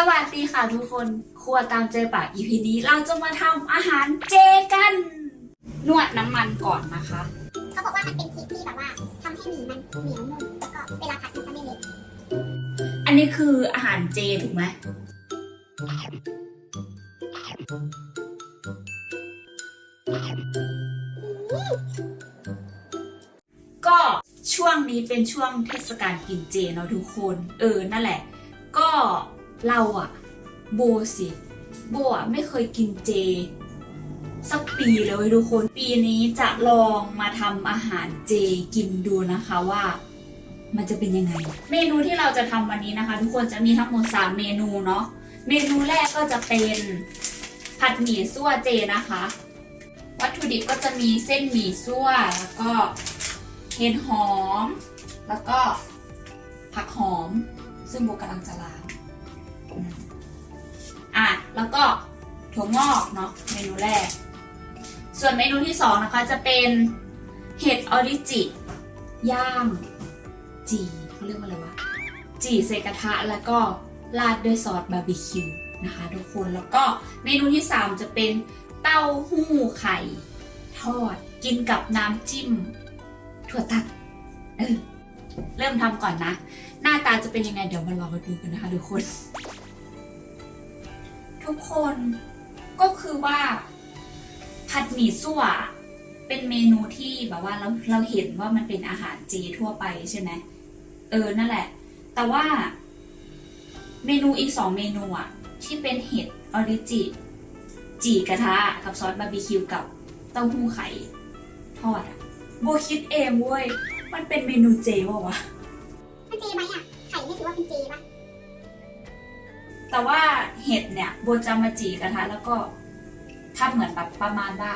สวัสดีค่ะทุกคน ครัวตามใจปาก EP นี้เราจะมาทำอาหารเจกัน นวดน้ำมันก่อนนะคะ เขาบอกว่ามันเป็นทริคที่แบบว่าทำให้หมี่มันเหนียวนุ่มแล้วก็เวลาผัดมันจะไม่เละอันนี้คืออาหารเจถูกไหม ก็ช่วงนี้เป็นช่วงเทศกาลกินเจเนาะทุกคน เออ นั่นแหละ ก็ เราอะโบสิโบอะไม่เคยกินเจ สักปีเลยทุกคนปีนี้จะลองมาทำอาหารเจกินดูนะคะว่ามันจะเป็นยังไง เมนูที่เราจะทำวันนี้นะคะ ทุกคนจะมีทั้งหมด 3 เมนูเนาะเมนูแรกก็จะเป็นผัดหมี่ซั่วเจนะคะ วัตถุดิบก็จะมีเส้นหมี่ซั่วแล้วก็เห็ดหอม แล้วก็ผักหอมซึ่งโบกำลังจะล้าง อะแล้วก็ถั่วงอกเนาะเมนูแรก ส่วนเมนูที่สองนะคะจะเป็นเห็ดออริจิย่าง จีเขาเรียกว่าอะไรวะจีใส่กระทะแล้วก็ราดด้วยซอสบาร์บีคิวนะคะทุกคนแล้วก็เมนูที่ 3 จะเป็นเต้าหู้ไข่ทอดกินกับน้ำจิ้ม ถั่วตัดเออเริ่มทำก่อนนะ หน้าตาจะเป็นยังไงเดี๋ยวมารอดูกันนะคะทุกคน ทุกคนก็คือว่าผัดหมี่ซั่วเป็นเมนูที่แบบว่าเราเราเห็นว่ามันเป็นอาหารเจทั่วไปใช่ไหมเออนั่นแหละ แต่ว่า เมนูอีกสองเมนูอะที่เป็นเห็ดออริจิจีกระทะกับซอสบาร์บีคิวกับเต้าหู้ไข่ทอดอะโบคิดเองเว้ย มันเป็นเมนูเจวะวะมันเจไหมอะไข่ไม่ถือว่าเป็นเจปะ แต่ว่าเห็ดเนี่ยโบจะมาจีกระทะแล้วก็ทำเหมือนแบบประมาณว่า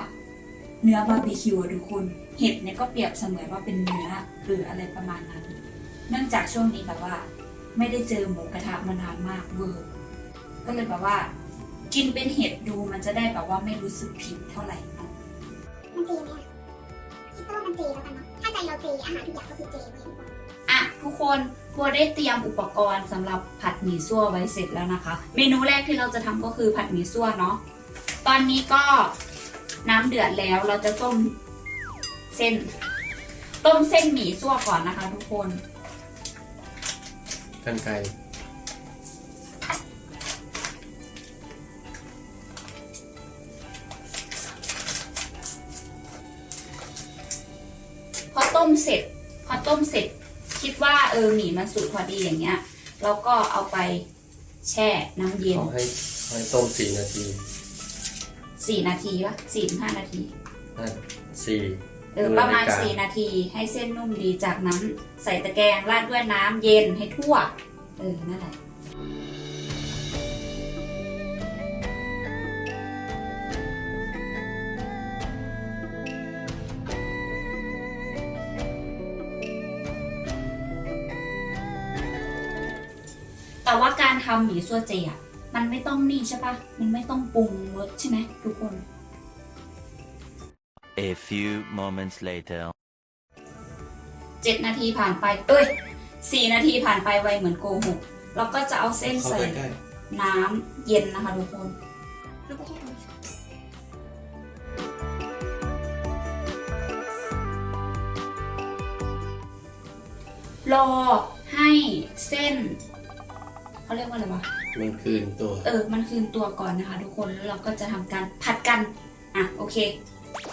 เนื้อบาร์บีคิวอะทุกคนเห็ดเนี่ยก็เปรียบเสมือนว่าเป็นเนื้อหรืออะไรประมาณนั้น เนื่องจากช่วงนี้แบบว่า ไม่ได้เจอหมูกระทะมานานมากเวอร์ก็เลยแบบว่า กินเป็นเห็ดดูมันจะได้แบบว่าไม่รู้สึกผิดเท่าไหร่เนาะมันเจไหมอะคิดว่ามันเจแล้วกันเนาะถ้าใจเราเจอาหารทุกอย่างก็คือจเว้ย ทุกคนอะทุกคนโบได้เตรียมอุปกรณ์สำหรับผัดหมี่ซั่วไว้เสร็จแล้วนะคะ เมนูแรกที่เราจะทำก็คือผัดหมี่ซั่วเนาะตอนนี้ก็น้ำเดือดแล้วเราจะต้มเส้น ต้มเส้นหมี่ซั่วก่อนนะคะ ทุกคนกันไกรพอต้มเสร็จ พอต้มเสร็จ คิดว่าเออหมี่มันสุกพอดีอย่างเงี้ยเราก็เอาไปแช่น้ำเย็นขอให้ให้ต้มสี่นาทีสี่นาทีวะสี่ถึงห้านาทีห้าสี่ เออประมาณ4นาทีให้เส้นนุ่มดีจากนั้นใส่ตะแกรงราดด้วยน้ำเย็นให้ทั่ว เออ นั่นแหละ การทำหมี่ซั่วเจอะมันไม่ต้องนี่ใช่ปะมันไม่ต้องปรุงรสใช่ไหมทุกคน A few moments later. เจ็ดนาทีผ่านไปเอ้ยสี่นาทีผ่านไปไวเหมือนโกหกเราก็จะเอาเส้นเข้าใส่ใกล้น้ำเย็นนะคะทุกคนเราไปช่วยกันรอให้เส้น เขาเรียกว่าอะไรวะๆมันคืนตัว เออ มันคืนตัวก่อนนะคะ ทุกคน แล้วเราก็จะทำการผัดกัน อะ โอเค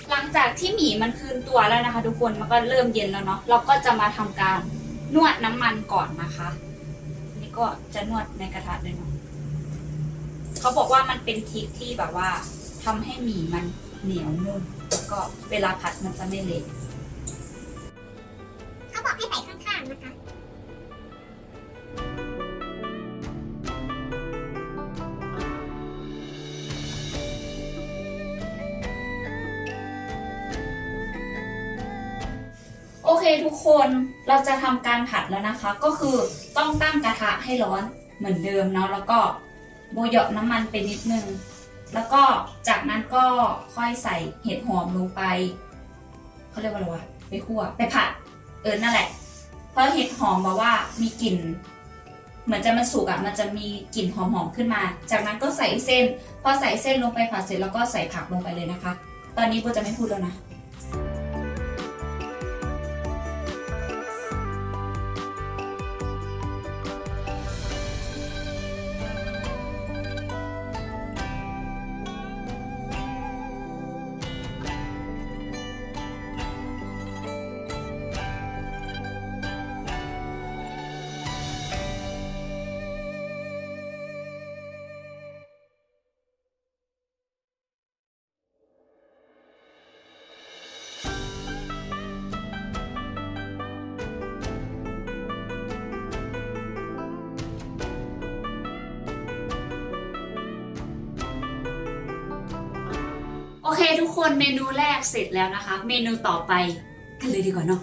หลังจากที่หมี่มันคืนตัวแล้วนะคะ ทุกคน มันก็เริ่มเย็นแล้วเนาะ เราก็จะมาทำการนวดน้ำมันก่อนนะคะ นี่ก็จะนวดในกระทะเลยเนาะเขาบอกว่ามันเป็นทริคที่แบบว่าทำให้หมี่มันเหนียวนุ่ม แล้วก็เวลาผัดมันจะไม่เละ เขาบอกให้ใส่ข้างๆนะคะ ทุกคนเราจะทำการผัดแล้วนะคะ ก็คือต้องตั้งกระทะให้ร้อนเหมือนเดิมเนาะแล้วก็โบเหยาะน้ำมันไปนิดนึง แล้วก็จากนั้นก็ค่อยใส่เห็ดหอมลงไปเขาเรียกว่าอะไรวะไปคั่วไปผัดเออนั่นแหละ เพราะเห็ดหอมบอกว่ามีกลิ่นเหมือนจะมันสุกอะ่ะมันจะมีกลิ่นหอมๆขึ้นมา จากนั้นก็ใส่เส้น พอใส่เส้นลงไปผัดเสร็จแล้วก็ใส่ผักลงไปเลยนะคะ ตอนนี้โบจะไม่พูดแล้วนะ ทุกคนเมนูแรกเสร็จแล้วนะคะ เมนูต่อไปกันเลยดีกว่าเนาะ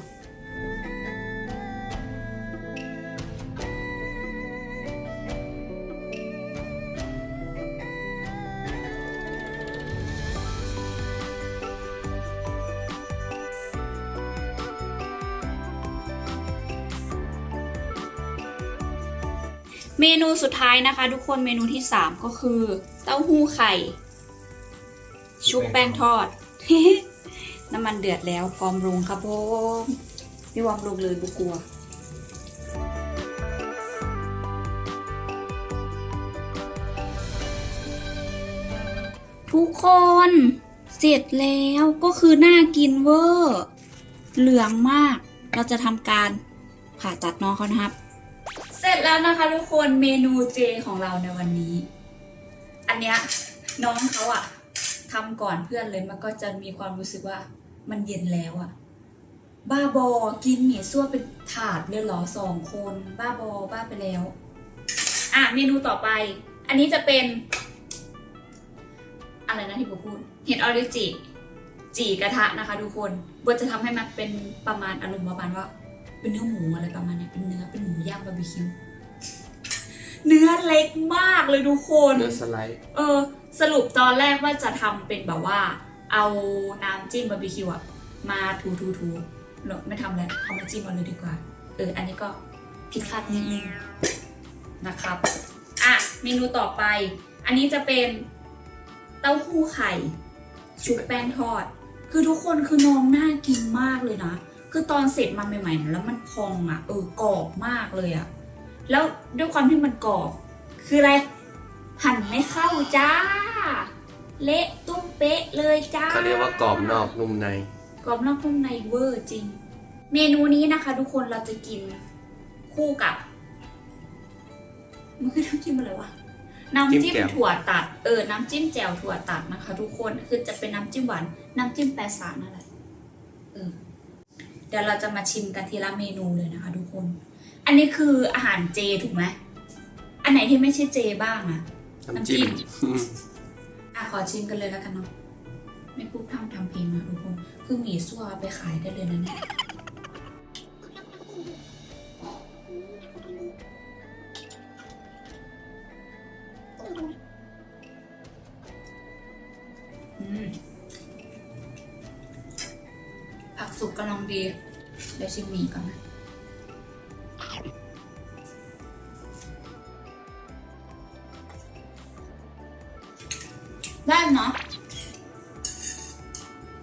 เมนูสุดท้ายนะคะ ทุกคนเมนูที่ 3 ก็คือ เต้าหู้ไข่ ชุบแป้งทอด น้ำมันเดือดแล้วพร้อมลงครับผมพี่วอมลงเลยบุกลัวทุกคนเสร็จแล้วก็คือน่ากินเวอร์ เหลืองมาก เราจะทำการผ่าตัดน้องเขานะครับ เสร็จแล้วนะคะทุกคนเมนูเจของเราในวันนี้ อันเนี้ยน้องเขาอะ ทำก่อนเพื่อนเลยมันก็จะมีความรู้สึกว่ามันเย็นแล้วอะบ้าบอกินหมี่ซั่วเป็นถาดเลยเหรอสองคน บ้าบอบ้าไปแล้ว อะเมนูต่อไป อันนี้จะเป็น อะไรนะที่ผมพูด เห็ดออริจิ จีกระทะนะคะ ทุกคนบทจะทำให้มันเป็นประมาณอารมณ์ประมาณว่า เป็นเนื้อหมูอะไรประมาณเนี้ยเป็นเนื้อเป็นหมูย่างบาร์บีคิวเนื้อเล็กมากเลยทุกคน เนื้อสไลด์ เออ สรุปตอนแรกว่าจะทำเป็นแบบว่า เอาน้ำจิ้มบาร์บีคิวอะมาถูถูถูเนอะไม่ทำแล้วเอามาจิ้มมาเลยดีกว่า เออ อันนี้ก็ผิดคาดนิดนึงนะครับ อะ เมนูต่อไป อันนี้จะเป็นเต้าหู้ไข่ ชุบแป้งทอด คือทุกคนคือน้องน่ากินมากเลยนะ คือตอนเสร็จมาใหม่ๆ แล้วมันพองอะ่ะ เออกรอบมากเลยอะ่ะ แล้วด้วยความที่มันกรอบ คืออะไร หั่นไม่เข้าจ้า เละตุ้มเป๊ะเลยจ้าเขาเรียกว่ากรอบนอกนุ่มใน กรอบนอกนุ่มในเวอร์จริง เมนูนี้นะคะ ทุกคนเราจะกินคู่กับมันคือน้ำจิ้มอะไรวะน้ำจิ้จิ้มมแจ่ว ถั่วตัดเออน้ำจิ้มแจ่วถั่วตัดนะคะ ทุกคนคือจะเป็นน้ำจิ้มหวานน้ำจิ้มแปรสารนั่นแหละเออเดี๋ยวเราจะมาชิมกันทีละเมนูเลยนะคะ ทุกคน อันนี้คืออาหารเจถูกไหมอันไหนที่ไม่ใช่เจบ้างอะ น้ำจิ้ม อะขอชิมกันเลยแล้วกันเนาะไม่พูดพร่ำทำเพลงนะทุกคนคือหมี่ซั่วไปขายได้เลยนะเนี่ยผักสุกกำลังดี เดี๋ยวชิมหมี่ก่อนนะ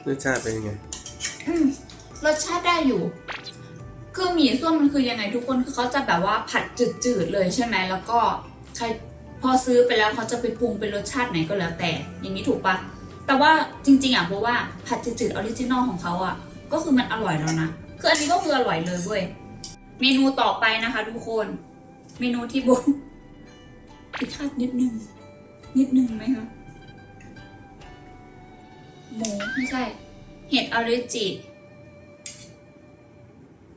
รสชาติเป็นยังไง อืมรสชาติได้อยู่ คือหมี่ส้วมมันคือยังไงทุกคนคือเขาจะแบบว่าผัดจืดๆเลยใช่ไหมแล้วก็ใครพอซื้อไปแล้วเขาจะไปปรุงเป็นรสชาติไหนก็แล้วแต่ อย่างนี้ถูกปะแต่ว่าจริงๆอะเพราะว่าผัดจืดๆออริจินอลของเขาอะ ก็คือมันอร่อยแล้วนะคืออันนี้ก็คืออร่อยเลยเว้ยเมนูต่อไปนะคะ ทุกคน เมนูที่โบผิดคาดนิดนึงนิดนึงไหมคะ หมูไม่ใช่ เห็ดออริจิ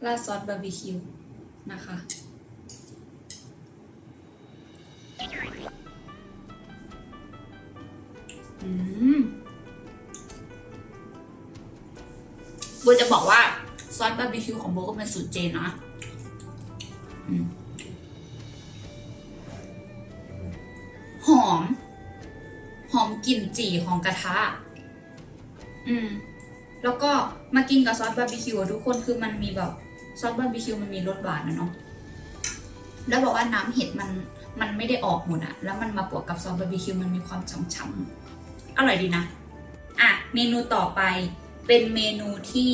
ราดซอสบาร์บีคิวนะคะ อืมโบจะบอกว่า ซอสบาร์บีคิวของโบก็เป็นสูตรเจนนะหอม หอมกลิ่นจี่ของกระทะ อืม แล้วก็มากินกับซอสบาร์บีคิวทุกคนคือมันมีแบบซอสบาร์บีคิวมันมีรสหวานนะเนาะแล้วบอกว่าน้ำเห็ดมันมันไม่ได้ออกหมดอะแล้วมันมาบวกกับซอสบาร์บีคิวมันมีความฉ่ำๆอร่อยดีนะ อะ เมนูต่อไปเป็นเมนูที่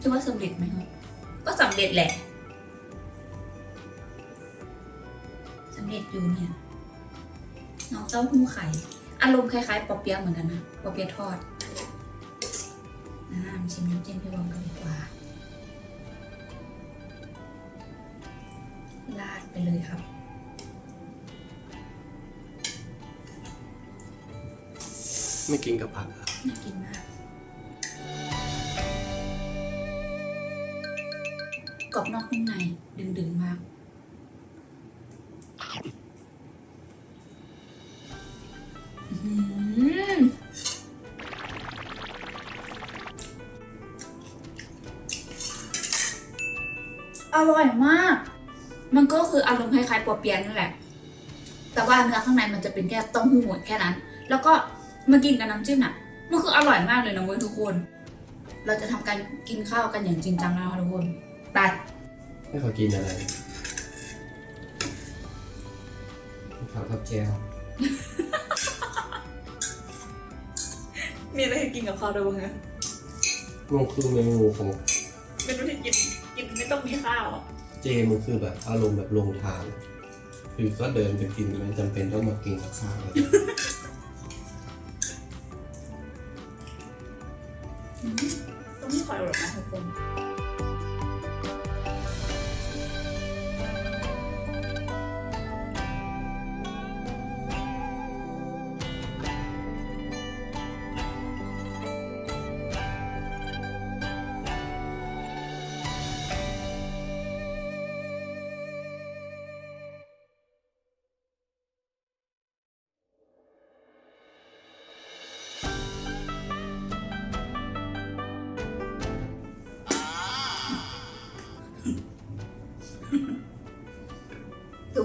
คิดว่าสำเร็จไหมครับก็สำเร็จแหละสำเร็จอยู่เนี่ยน้องเต้าหู้ไข่ อารมณ์คล้ายๆปอเปี๊ยะเหมือนกันนะปอเปี๊ยะทอดอ่ามาชิมน้ำจิ้มพี่บอมกันดีกว่าลาดไปเลยครับไม่กินกับผักอะน่ากินมาก กรอบนอกนุ่มในดึงดึงๆมาก ร่อยมาก มันก็คืออารมณ์คล้ายๆปอเปียะนั่นแหละ แต่ว่าเนื้อข้างในมันจะเป็นแค่เต้าหู้หมดแค่นั้น แล้วก็มากินกับน้ำจิ้มน่ะ มันคืออร่อยมากเลยนะเว้ยทุกคน เราจะทำการกินข้าวกันอย่างจริงจังแล้วค่ะทุกคนไปให้เขากินอะไรผักกับแจวมีอะไรให้กินกับข้าวด้วยบ้างมันคือเมนูของเมนูที่กินกิน ไม่ต้องมีข้าวอะเจมันคือแบบอารมณ์แบบลงทาน คือก็เดินไปกินไม่จำเป็นต้องมากินกับข้าวเลยต้อง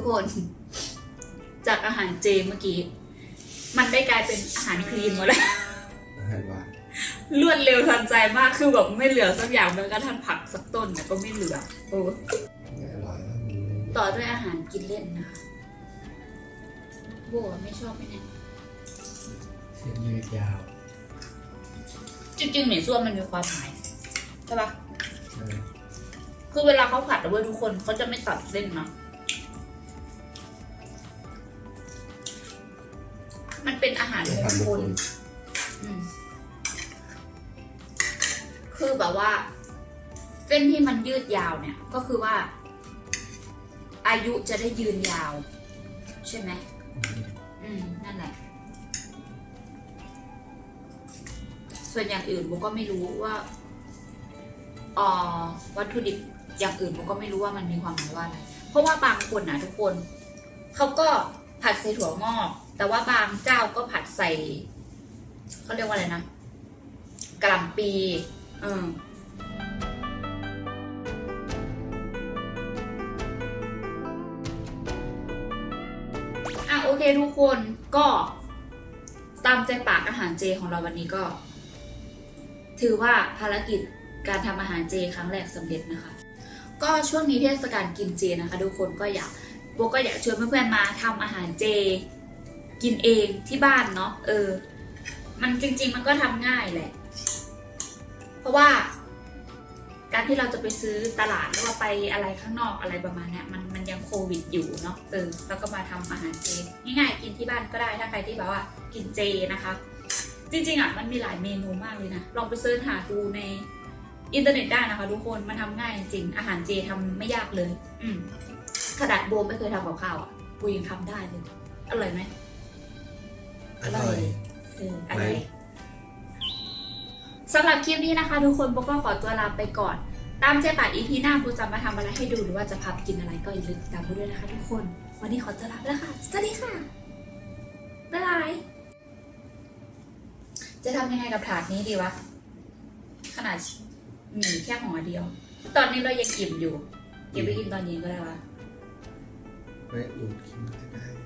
คน จากอาหารเจเมื่อกี้ มันได้กลายเป็นอาหารคลีนหมดแล้วอาหารหวานรวดเร็วทันใจมากคือแบบไม่เหลือสักอย่างแม้กระทั่งผักสักต้นเนี่ยก็ไม่เหลือโอ้อร่อยแล้วมันต่อด้วยอาหารกินเล่นนะคะโบไม่ชอบไหมเนี่ยเส้นยืดยาวจริงๆเหม็นส้วมมันมีความหมายใช่ปะใช่คือเวลาเขาผัดอะเว้ยทุกคนเขาจะไม่ตัดเส้นเนาะ มันเป็นอาหารมงคลคือแบบว่าเส้นที่มันยืดยาวเนี่ย ก็คือว่า อายุจะได้ยืนยาว ใช่ไหมอืมนั่นแหละ ส่วนอย่างอื่นโบก็ไม่รู้ว่าอ่อวัตถุดิบอย่างอื่นโบก็ไม่รู้ว่ามันมีความหมายว่าอะไรเพราะว่าบางคนนะทุกคนเขาก็ผัดใส่ถั่วงอก แต่ว่าบางเจ้าก็ผัดใส่เขาเรียกว่าอะไรนะกะหล่ำปีอออะโอเคทุกคนก็ตามใจปากอาหารเจของเราวันนี้ก็ ถือว่าภารกิจการทำอาหารเจครั้งแรกสำเร็จนะคะ ก็ช่วงนี้เทศกาลกินเจนะคะ ทุกคนก็อยากโบก็อยากชวนเพื่อนๆมาทำอาหารเจ กินเองที่บ้านเนาะเออ มันจริง ๆ มันก็ทำง่ายแหละ เพราะว่า การที่เราจะไปซื้อตลาดหรือว่าไปอะไรข้างนอกอะไรประมาณเนี้ยมันมันยังโควิดอยู่เนาะเออแล้วก็มาทำอาหารเจง่ายๆกินที่บ้านก็ได้ถ้าใครที่แบบว่า กินเจนะคะ จริงๆอะมันมีหลายเมนูมากเลยนะลองไปเสิร์ชหาดูในอินเทอร์เน็ตได้นะคะทุกคนมันทำง่ายจริงอาหารเจทำไม่ยากเลย อืมขนาดโบไม่เคยทำกับข้าวอะกูยังทำได้เลยอร่อยไหม อร่อยเอออะไรไหมสำหรับคลิปนี้นะคะ ทุกคนโบก็ขอตัวลาไปก่อน ตามเจ๊ป่าอีพีหน้าโบจะมาทำอะไรให้ดูหรือว่าจะพาไปกินอะไรก็อย่าลืมติดตามโบด้วยนะคะทุกคน วันนี้ขอตัวลาไปแล้วค่ะ สวัสดีค่ะ บ๊ายบาย จะทำยังไงกับถาดนี้ดีวะ ขนาดหมีแค่ห่อเดียว ตอนนี้เรายังอิ่มอยู่ เก็บไปกินตอนเย็นก็ได้วะ ไม่ดูดกินก็ได้